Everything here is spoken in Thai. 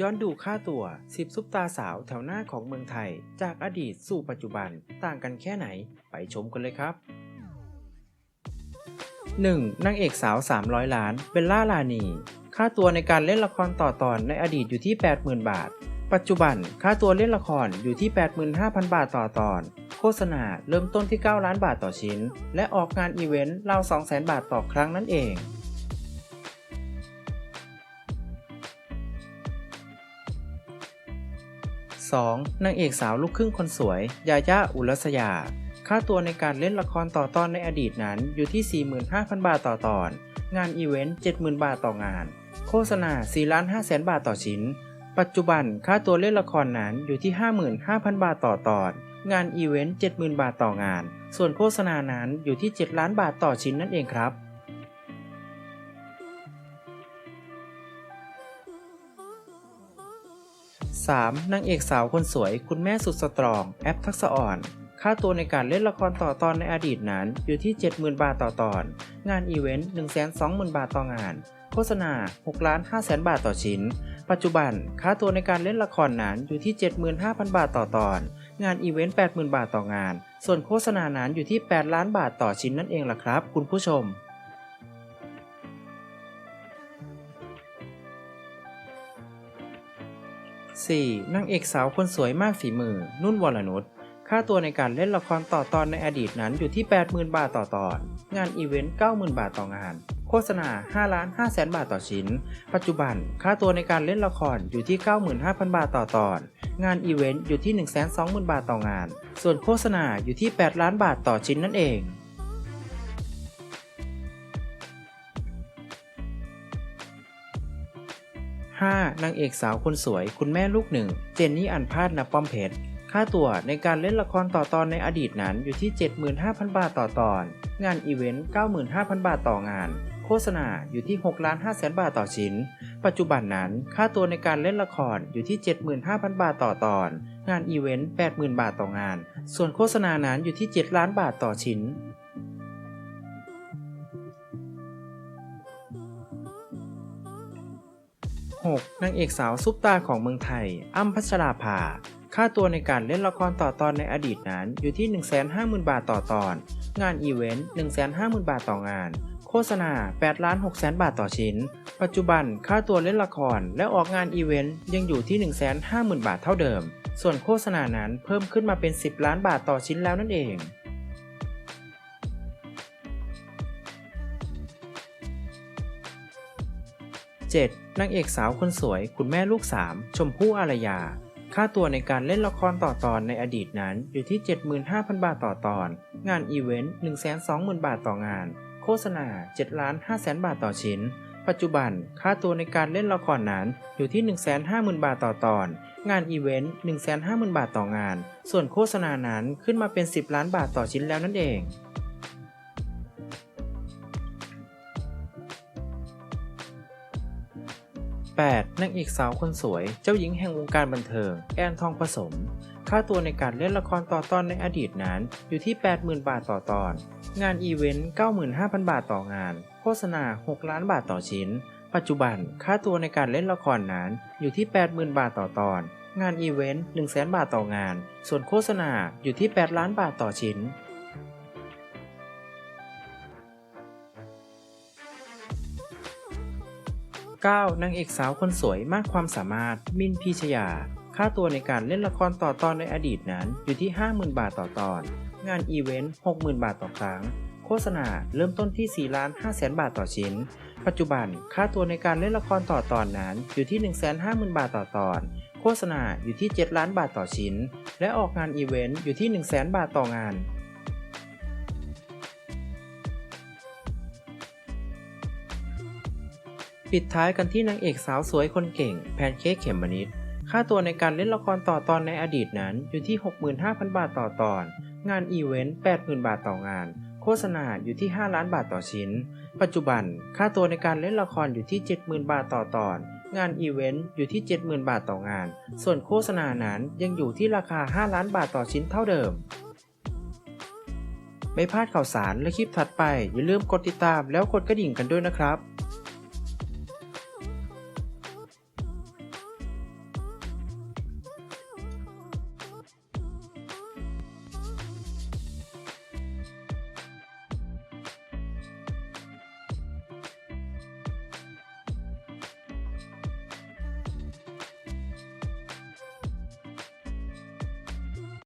ย้อนดูค่าตัว 10 ซุปตาสาวแถวหน้าของเมืองไทย จากอดีตสู่ปัจจุบันต่างกันแค่ไหน ไปชมกันเลยครับ 1. นางเอกสาว 300 ล้าน เบลล่าลานี ค่าตัวในการเล่นละครต่อตอนในอดีตอยู่ที่ 80,000 บาท ปัจจุบันค่าตัวเล่นละครอยู่ที่ 85,000 บาทต่อตอน โฆษณาเริ่มต้นที่ 9 ล้านบาทต่อชิ้น และออกงานอีเวนต์ราว200,000 บาทต่อครั้งนั่นเอง 2. นางเอกสาวลูกครึ่งคนสวย ยาย่าอุรัสยา ค่าตัวในการเล่นละครต่อตอนในอดีตนั้นอยู่ที่ 45,000 บาทต่อตอน งานอีเวนต์ 70,000 บาทต่องาน โฆษณา4ล้าน5แสนบาทต่อชิ้น ปัจจุบันค่าตัวเล่นละครนั้นอยู่ที่ 55,000 บาทต่อตอน งานอีเวนต์ 70,000 บาทต่องาน ส่วนโฆษณานั้นอยู่ที่ 7 ล้านบาทต่อชิ้นนั่นเองครับ 3. นางเอกสาวคนสวย คุณแม่สุดสตรอง แอปทักษะอ่อน ค่าตัวในการเล่นละครต่อตอนในอดีตนั้น อยู่ที่ 70,000 บาทต่อตอน งานอีเวนต์ 120,000 บาทต่องาน โฆษณา6ล้าน5แสนบาทต่อชิ้น ปัจจุบัน ค่าตัวในการเล่นละครนั้นอยู่ที่ 75,000 บาทต่อตอน งานอีเวนต์ 80,000 บาทต่องาน ส่วนโฆษณานั้นอยู่ที่ 8 ล้านบาทต่อชิ้นนั่นเองล่ะครับ คุณผู้ชม 4. นางเอกสาวคนสวยมากฝีมือ นุ่นวรนุช ค่าตัวในการเล่นละครต่อตอนในอดีตนั้นอยู่ที่ 80,000 บาทต่อตอน งานอีเวนต์ 90,000 บาทต่องาน โฆษณา5ล้าน5แสนบาทต่อชิ้น ปัจจุบัน ค่าตัวในการเล่นละครอยู่ที่ 95,000 บาทต่อตอน งานอีเวนต์อยู่ที่ 120,000 บาทต่องาน ส่วนโฆษณาอยู่ที่ 8 ล้านบาทต่อชิ้นนั่นเอง 5. นางเอกสาวคนสวย คุณแม่ลูกหนึ่ง เจนนี่อันพาดนับป้อมเพชร ค่าตัวในการเล่นละครต่อตอนในอดีตนั้นอยู่ที่ 75,000 บาทต่อตอน งานอีเวนต์ 95,000 บาทต่องาน โฆษณาอยู่ที่6ล้าน5แสนบาทต่อชิ้น ปัจจุบันนั้นค่าตัวในการเล่นละครอยู่ที่ 75,000 บาทต่อตอน งานอีเวนต์ 80,000 บาทต่องาน ส่วนโฆษณานั้นอยู่ที่ 7 ล้านบาทต่อชิ้น 6. นางเอกสาวซุปตาของเมืองไทย อ้ำพัชราภา ค่าตัวในการเล่นละครต่อตอนในอดีตนั้นอยู่ที่ 150,000 บาทต่อตอน งานอีเวนต์ 150,000 บาทต่องาน โฆษณา8ล้าน6แสนบาทต่อชิ้น ปัจจุบันค่าตัวเล่นละครและออกงานอีเวนต์ยังอยู่ที่ 150,000 บาทเท่าเดิม ส่วนโฆษณานั้นเพิ่มขึ้นมาเป็น 10 ล้านบาทต่อชิ้นแล้วนั่นเอง 7. นางเอกสาวคนสวย คุณแม่ลูกสามชมพู่อารยา ค่าตัวในการเล่นละครต่อตอนในอดีตนั้นอยู่ที่ 75,000 บาทต่อตอน งานอีเวนต์ 120,000 บาทต่องาน โฆษณา7ล้าน5แสนบาทต่อชิ้น ปัจจุบันค่าตัวในการเล่นละครนั้นอยู่ที่ 150,000 บาทต่อตอน งานอีเวนต์ 150,000 บาทต่องาน ส่วนโฆษณานั้นขึ้นมาเป็น 10 ล้านบาทต่อชิ้นแล้วนั่นเอง 8. นางเอกสาวคนสวย เจ้าหญิงแห่งวงการบันเทิง แอนทองผสม ค่าตัวในการเล่นละครต่อตอนในอดีตนั้นอยู่ที่ 80,000 บาทต่อตอน งานอีเวนต์ 95,000 บาทต่องาน โฆษณา 6 ล้านบาทต่อชิ้น ปัจจุบันค่าตัวในการเล่นละครนั้นอยู่ที่ 80,000 บาทต่อตอน งานอีเวนต์ 100,000 บาทต่องาน ส่วนโฆษณาอยู่ที่ 8 ล้านบาทต่อชิ้น 9. นางเอกสาวคนสวยมากความสามารถ มินพีชยา ค่าตัวในการเล่นละครต่อตอนในอดีตนั้นอยู่ที่ 50,000 บาทต่อตอน งานอีเวนต์ 60,000 บาทต่อครั้ง โฆษณาเริ่มต้นที่ 4 ล้าน5แสนบาทต่อชิ้น ปัจจุบันค่าตัวในการเล่นละครต่อตอนนั้นอยู่ที่ 150,000 บาทต่อตอน โฆษณาอยู่ที่ 7 ล้านบาทต่อชิ้น และออกงานอีเวนต์อยู่ที่ 1 0 0 0 0 0 บาทต่องาน ปิดท้ายกันที่นางเอกสาวสวยคนเก่ง แพนเค้กเขมมนิดค่าตัวในการเล่นละครต่อตอนในอดีตนั้นอยู่ที่ 65,000 บาทต่อตอน งานอีเวนต์ 80,000 บาทต่องาน โฆษณาอยู่ที่ 5 ล้านบาทต่อชิ้น ปัจจุบัน ค่าตัวในการเล่นละครอยู่ที่ 70,000 บาทต่อตอน งานอีเวนต์อยู่ที่ 70,000 บาทต่องาน ส่วนโฆษณานั้นยังอยู่ที่ราคา 5 ล้านบาทต่อชิ้นเท่าเดิม ไม่พลาดข่าวสารและคลิปถัดไปอย่าลืมกดติดตามแล้วกดกระดิ่งกันด้วยนะครับ